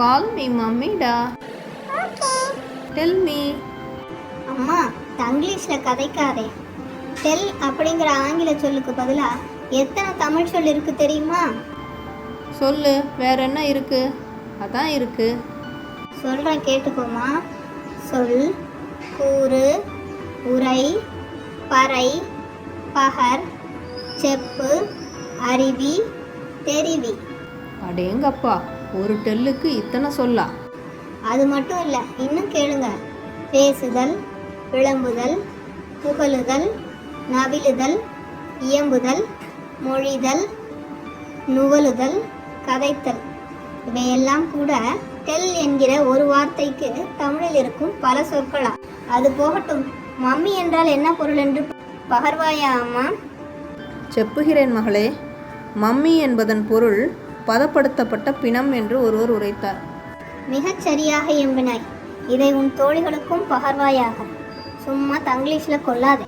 கால் me மம்மிடா tell me அம்மா தங்கிலீஷில் கதைக்காதே. டெல் அப்படிங்கிற ஆங்கில சொல்லுக்கு பதிலாக எத்தனை தமிழ் சொல் இருக்கு தெரியுமா? சொல்லு வேற என்ன இருக்கு? அதான் இருக்கு. சொல்கிறேன் கேட்டுக்கோமா. சொல் கூறு உரை பறை பகர் செப்பு அருவி தெரிவி. அடேங்கப்பா. ஒரு டெல்லுக்கு இத்தனை சொல்லா. அது மட்டும் இல்லை இன்னும் கேளுங்க. பேசுதல் விளம்புதல் புகழுதல் நவிலுதல் இயம்புதல் மொழிதல் நுவலுதல் கதைத்தல். இவையெல்லாம் கூட டெல் என்கிற ஒரு வார்த்தைக்கு தமிழில் இருக்கும் பல சொற்களா. அது போகட்டும் மம்மி என்றால் என்ன பொருள் என்று பகர்வாயா அம்மா? செப்புகிறேன் மகளே மம்மி என்பதன் பொருள் பதப்படுத்தப்பட்ட பிணம் என்று ஒருவர் உரைத்தார். மிகச் சரியாக எம்பினாய் இதை உன் தோழிகளுக்கும் பகர்வாயாக. சும்மா தங்கிலீஷில் கொள்ளாதே.